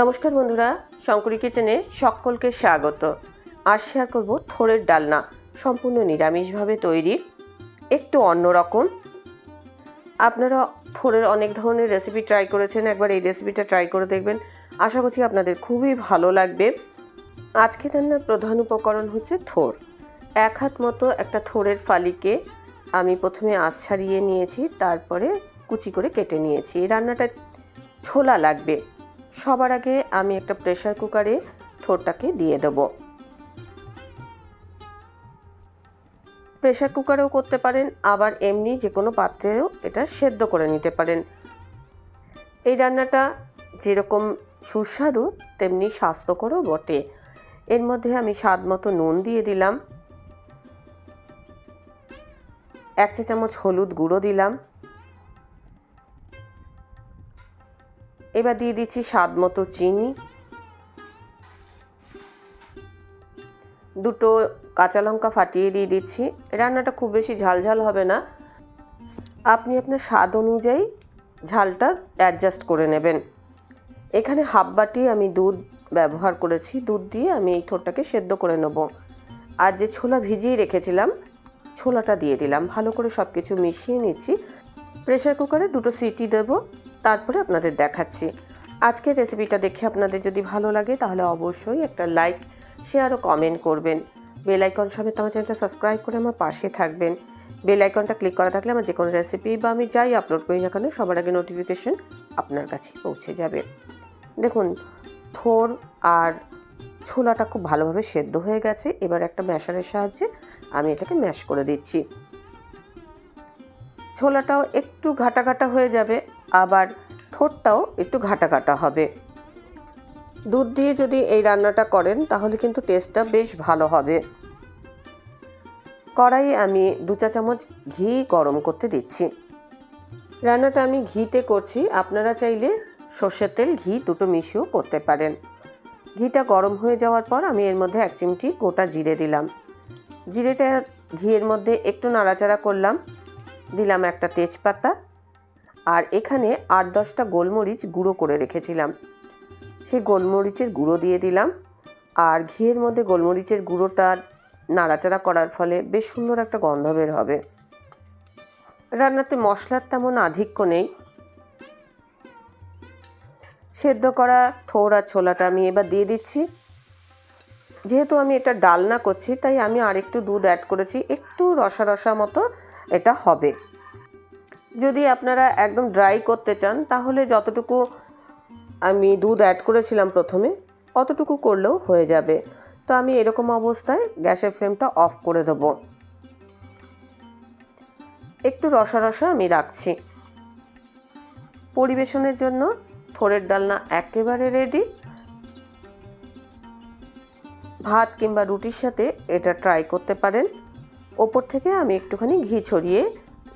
নমস্কার বন্ধুরা, শঙ্করী কিচেনে সকলকে স্বাগত। আর শেয়ার করব থোড়ের ডালনা, সম্পূর্ণ নিরামিষভাবে তৈরি, একটু অন্যরকম আপনারা থোড়ের অনেক ধরনের রেসিপি ট্রাই করেছেন, একবার এই রেসিপিটা ট্রাই করে দেখবেন। আশা করছি আপনাদের খুবই ভালো লাগবে। আজকে রান্নার প্রধান উপকরণ হচ্ছে থোর। এক হাত মতো একটা থোড়ের ফালিকে আমি প্রথমে আঁশ ছাড়িয়ে নিয়েছি, তারপরে কুচি করে কেটে নিয়েছি। এই রান্নাটা ছোলা লাগবে। সবার আগে আমি একটা প্রেশার কুকারে থোরটাকে দিয়ে দেব। প্রেশার কুকারেও করতে পারেন, আবার এমনি যে কোনো পাত্রেও এটা সেদ্ধ করে নিতে পারেন। এই রান্নাটা যেরকম সুস্বাদু, তেমনি স্বাস্থ্যকরও বটে। এর মধ্যে আমি স্বাদ মতো নুন দিয়ে দিলাম। এক চা চামচ হলুদ গুঁড়ো দিলাম। এবার দিয়ে দিচ্ছি স্বাদ মতো চিনি। দুটো কাঁচা লঙ্কা ফাটিয়ে দিয়ে দিচ্ছি। রান্নাটা খুব বেশি ঝালঝাল হবে না। আপনি আপনার স্বাদ অনুযায়ী ঝালটা অ্যাডজাস্ট করে নেবেন। এখানে হাফ বাটি আমি দুধ ব্যবহার করেছি। দুধ দিয়ে আমি এই থোরটাকে সেদ্ধ করে নেব। আর যে ছোলা ভিজিয়ে রেখেছিলাম, ছোলাটা দিয়ে দিলাম। ভালো করে সব কিছু মিশিয়ে নিচ্ছি। প্রেশার কুকারে দুটো সিটি দেব। তারপরে আপনাদের দেখাচ্ছি। আজকের রেসিপিটা দেখে আপনাদের যদি ভালো লাগে, তাহলে অবশ্যই একটা লাইক শেয়ার ও কমেন্ট করবেন। বেল আইকন সমেত আমার চ্যানেলটা সাবস্ক্রাইব করে আমার পাশে থাকবেন। বেল আইকনটা ক্লিক করা থাকলে আমার যে কোনো রেসিপি বা আমি যাই আপলোড করি না কেন, সবার আগে নোটিফিকেশন আপনার কাছে পৌঁছে যাবে। দেখুন, থোর আর ছোলাটা খুব ভালোভাবে সেদ্ধ হয়ে গেছে। এবার একটা ম্যাশারের সাহায্যে আমি এটাকে ম্যাশ করে দিচ্ছি। ছোলাটাও একটু ঘাটা ঘাটা হয়ে যাবে। আবার ঠোঁটটাও একটু ঘাটা ঘাটা হবে। দুধ দিয়ে যদি এই রান্নাটা করেন, তাহলে কিন্তু টেস্টটা বেশ ভালো হবে। কড়াইয়ে আমি দু চা চামচ ঘি গরম করতে দিচ্ছি। রান্নাটা আমি ঘিতে করছি। আপনারা চাইলে সর্ষের তেল, ঘি দুটো মিশিয়েও করতে পারেন। ঘিটা গরম হয়ে যাওয়ার পর আমি এর মধ্যে এক চিমটি গোটা জিরে দিলাম। জিরেটা ঘিয়ের মধ্যে একটু নাড়াচাড়া করলাম। দিলাম একটা তেজপাতা। আর এখানে আট দশটা গোলমরিচ গুঁড়ো করে রেখেছিলাম। সেই গোলমরিচের গুঁড়ো দিয়ে দিলাম আর ঘিয়ের মধ্যে গোলমরিচের গুঁড়োটা নাড়াচাড়া করার ফলে বেশ সুন্দর একটা গন্ধ বের হবে। রান্নাতে মশলার তেমন আধিক্য নেই। সেদ্ধ করা থোড়া ছোলাটা আমি এবার দিয়ে দিচ্ছি। যেহেতু আমি এটা ডালনা করছি, তাই আমি আরেকটু দুধ অ্যাড করেছি, একটু রসা রসা মতো এটা হবে। যদি আপনারা একদম ড্রাই করতে চান, তাহলে যতটুকু আমি দুধ অ্যাড করেছিলাম প্রথমে, অতটুকু করলেও হয়ে যাবে। তো আমি এরকম অবস্থায় গ্যাসের ফ্লেমটা অফ করে দেব। একটু রসা রসা আমি রাখছি। পরিবেশনের জন্য থোড়ের ডালনা একেবারে রেডি ভাত কিংবা রুটির সাথে এটা ট্রাই করতে পারেন। ওপর থেকে আমি একটুখানি ঘি ছড়িয়ে